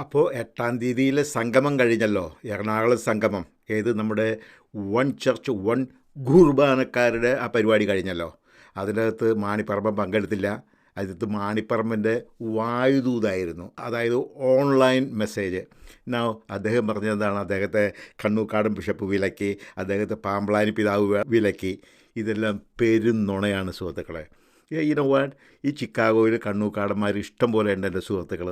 അപ്പോൾ എട്ടാം തീയതിയിലെ സംഗമം കഴിഞ്ഞല്ലോ എറണാകുളം സംഗമം. ഏത് നമ്മുടെ വൺ ചർച്ച് വൺ കുർബാനക്കാരുടെ ആ പരിപാടി കഴിഞ്ഞല്ലോ. അതിനകത്ത് മാണിപ്പറമ്പൻ പങ്കെടുത്തില്ല. അതിനകത്ത് മാണിപ്പറമ്പന്റെ വായുദൂതായിരുന്നു. അതായത് ഓൺലൈൻ മെസ്സേജ്. എന്നാ അദ്ദേഹം പറഞ്ഞതാണ് അദ്ദേഹത്തെ കണ്ണൂക്കാടൻ ബിഷപ്പ് വിലക്കി അദ്ദേഹത്തെ പാമ്പളാനി പിതാവ് വിലക്കി. ഇതെല്ലാം പെരുന്നുണയാണ് സുഹൃത്തുക്കളെ. ഇനോ വാട്ട് ഈ ചിക്കാഗോയിൽ കണ്ണൂക്കാടന്മാർ ഇഷ്ടം പോലെ ഉണ്ട് എന്റെ സുഹൃത്തുക്കൾ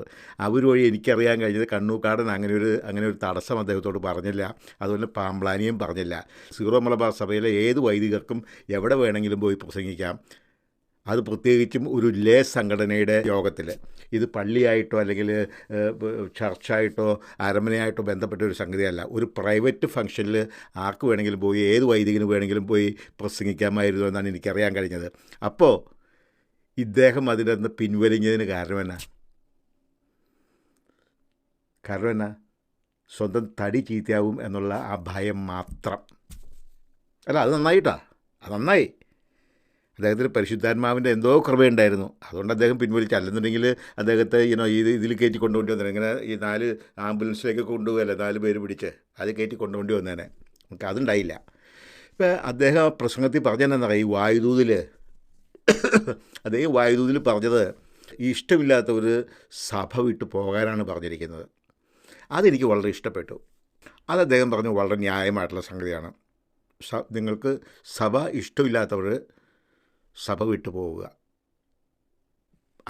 അവർ വഴി എനിക്കറിയാൻ കഴിഞ്ഞത് കണ്ണൂക്കാടൻ അങ്ങനെ ഒരു അങ്ങനെ ഒരു തടസ്സം അദ്ദേഹത്തോട് പറഞ്ഞില്ല. അതുപോലെ പാമ്പ്ലാനിയും പറഞ്ഞില്ല. സീറോ മലബാർ സഭയിലെ ഏത് വൈദികർക്കും എവിടെ വേണമെങ്കിലും പോയി പ്രസംഗിക്കാം. അത് പ്രത്യേകിച്ചും ഒരു ലേ സംഘടനയുടെ യോഗത്തിൽ ഇത് പള്ളിയായിട്ടോ അല്ലെങ്കിൽ ചർച്ചായിട്ടോ അരമനയായിട്ടോ ബന്ധപ്പെട്ട ഒരു സംഗതിയല്ല. ഒരു പ്രൈവറ്റ് ഫംഗ്ഷനിൽ ആർക്ക് വേണമെങ്കിലും പോയി ഏത് വൈദികന് വേണമെങ്കിലും പോയി പ്രസംഗിക്കാമായിരുന്നു എന്നാണ് എനിക്കറിയാൻ കഴിഞ്ഞത്. അപ്പോൾ ഇദ്ദേഹം അതിന്റെ അന്ന് പിൻവലിഞ്ഞതിന് കാരണം എന്നാ? സ്വന്തം തടി ചീത്തയാവും എന്നുള്ള ആ ഭയം മാത്രം. അല്ല അത് നന്നായിട്ടാ. അത് നന്നായി. അദ്ദേഹത്തിന് പരിശുദ്ധാത്മാവിന്റെ എന്തോ കൃപയുണ്ടായിരുന്നു. അതുകൊണ്ട് അദ്ദേഹം പിൻവലിച്ചു. അല്ലെന്നുണ്ടെങ്കിൽ അദ്ദേഹത്തെ ഇനോ ഇത് ഇതിൽ കയറ്റി കൊണ്ടുപോയി വന്നേനെ. ഇങ്ങനെ ഈ നാല് ആംബുലൻസിലേക്ക് കൊണ്ടുപോകല്ലേ? നാല് പേര് പിടിച്ച്. അത് കയറ്റി കൊണ്ടുപോണ്ടി വന്നേനെ. നമുക്ക് അതുണ്ടായില്ല. ഇപ്പം അദ്ദേഹം പ്രസംഗത്തിൽ പറഞ്ഞതെന്നറിയാം ഈ വായുദൂതിൽ അദ്ദേഹം വായുദൂതിൽ പറഞ്ഞത് ഈ ഇഷ്ടമില്ലാത്തവർ സഭ വിട്ട് പോകാനാണ് പറഞ്ഞിരിക്കുന്നത്. അതെനിക്ക് വളരെ ഇഷ്ടപ്പെട്ടു. അത് അദ്ദേഹം പറഞ്ഞു വളരെ ന്യായമായിട്ടുള്ള സംഗതിയാണ്. സ നിങ്ങൾക്ക് സഭ ഇഷ്ടമില്ലാത്തവർ സഭ വിട്ടു പോവുക.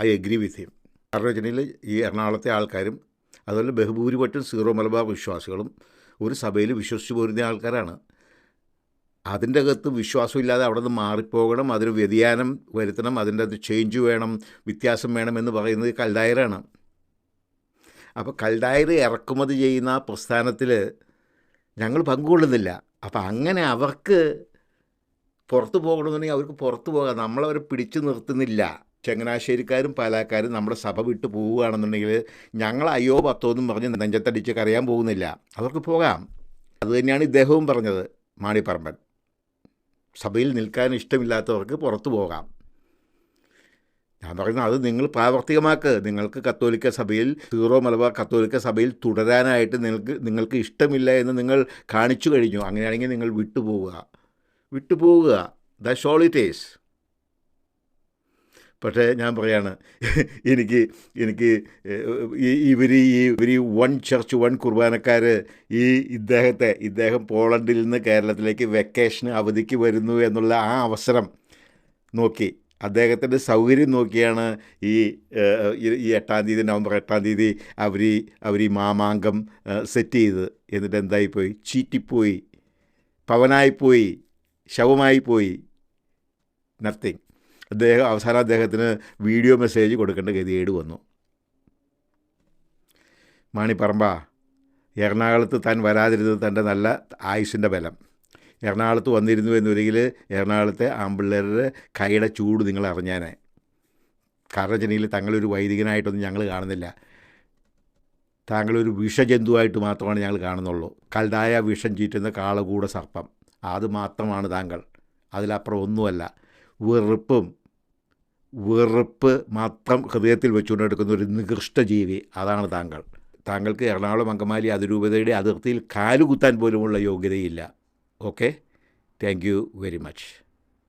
I agree with him. കാരണം ഈ എറണാകുളത്തെ ആൾക്കാരും അതുപോലെ ബഹുഭൂരിപക്ഷം സീറോ മലബാർ വിശ്വാസികളും ഒരു സഭയിൽ വിശ്വസിച്ച് പോരുന്ന ആൾക്കാരാണ്. അതിന്റെ അകത്ത് വിശ്വാസമില്ലാതെ അവിടെ നിന്ന് മാറിപ്പോകണം അതിന് വ്യതിയാനം വരുത്തണം അതിന്റെ അകത്ത് ചേഞ്ച് വേണം വ്യത്യാസം വേണം എന്ന് പറയുന്നത് കൽഡായറാണ് അപ്പോൾ കൽഡായർ ഇറക്കുമതി ചെയ്യുന്ന പ്രസ്ഥാനത്തിൽ ഞങ്ങൾ പങ്കുകൊള്ളുന്നില്ല. അപ്പോൾ അങ്ങനെ അവർക്ക് പുറത്തു പോകണമെന്നുണ്ടെങ്കിൽ അവർക്ക് പുറത്തു പോകാം. നമ്മളവരെ പിടിച്ചു നിർത്തുന്നില്ല. ചങ്ങനാശ്ശേരിക്കാരും പാലാക്കാരും നമ്മുടെ സഭ വിട്ട് പോവുകയാണെന്നുണ്ടെങ്കിൽ ഞങ്ങൾ അയ്യോ പത്തോ എന്നും പറഞ്ഞ് നെഞ്ചത്തടിച്ച് കരയാൻ പോകുന്നില്ല. അവർക്ക് പോകാം. അതുതന്നെയാണ് ഇദ്ദേഹവും പറഞ്ഞത് മാണിപ്പറമ്പൻ. സഭയിൽ നിൽക്കാൻ ഇഷ്ടമില്ലാത്തവർക്ക് പുറത്തു പോകാം. ഞാൻ പറയുന്നത് അത് നിങ്ങൾ പ്രാവർത്തികമാക്ക്. നിങ്ങൾക്ക് കത്തോലിക്ക സഭയിൽ സീറോ മലബാർ കത്തോലിക്ക സഭയിൽ തുടരാനായിട്ട് നിങ്ങൾക്ക് നിങ്ങൾക്ക് ഇഷ്ടമില്ല എന്ന് നിങ്ങൾ കാണിച്ചു കഴിഞ്ഞു. അങ്ങനെയാണെങ്കിൽ നിങ്ങൾ വിട്ടുപോവുക. വിട്ടുപോവുക. ദ ഈസ് പക്ഷേ ഞാൻ പറയാണ് എനിക്ക് എനിക്ക് ഇവർ ഈ ഇവർ ഈ വൺ ചർച്ച് വൺ കുർബാനക്കാർ ഈ ഇദ്ദേഹത്തെ ഇദ്ദേഹം പോളണ്ടിൽ നിന്ന് കേരളത്തിലേക്ക് വെക്കേഷന് അവധിക്ക് വരുന്നു എന്നുള്ള ആ അവസരം നോക്കി. അദ്ദേഹത്തിന്റെ സൗകര്യം നോക്കിയാണ് ഈ ഈ- എട്ടാം തീയതി നവംബർ എട്ടാം തീയതി അവർ അവർ ഈ മാമാങ്കം സെറ്റ് ചെയ്ത് എന്നിട്ട് എന്തായിപ്പോയി? ചീറ്റിപ്പോയി. പവനായിപ്പോയി. ശവമായിപ്പോയി. നത്തിങ് അദ്ദേഹം അവസാനം അദ്ദേഹത്തിന് വീഡിയോ മെസ്സേജ് കൊടുക്കേണ്ട ഗതികേട് വന്നു. മാണിപ്പറമ്പ എറണാകുളത്ത് താൻ വരാതിരുന്നത് തന്റെ നല്ല ആയുസിന്റെ ബലം. എറണാകുളത്ത് വന്നിരുന്നു എന്നൊരിക്കൽ എറണാകുളത്തെ ആമ്പിള്ളേരുടെ കൈയുടെ ചൂട് നിങ്ങൾ അറിഞ്ഞാനെ. കാരണം വെച്ചിട്ടുണ്ടെങ്കിൽ തങ്ങളൊരു വൈദികനായിട്ടൊന്നും ഞങ്ങൾ കാണുന്നില്ല. താങ്കളൊരു വിഷജന്തുവായിട്ട് മാത്രമാണ് ഞങ്ങൾ കാണുന്നുള്ളൂ. കൽതായ വിഷം ചീറ്റുന്ന കാളകൂട സർപ്പം അത് മാത്രമാണ് താങ്കൾ. അതിലപ്പുറം ഒന്നുമല്ല. വെറുപ്പും വെറുപ്പ് മാത്രം ഹൃദയത്തിൽ വെച്ചുകൊണ്ട് എടുക്കുന്ന ഒരു നികൃഷ്ട ജീവി അതാണ് താങ്കൾ. താങ്കൾക്ക് എറണാകുളം അങ്കമാലി അതിരൂപതയുടെ അതിർത്തിയിൽ കാലുകുത്താൻ പോലുമുള്ള യോഗ്യതയില്ല. Okay? Thank you very much.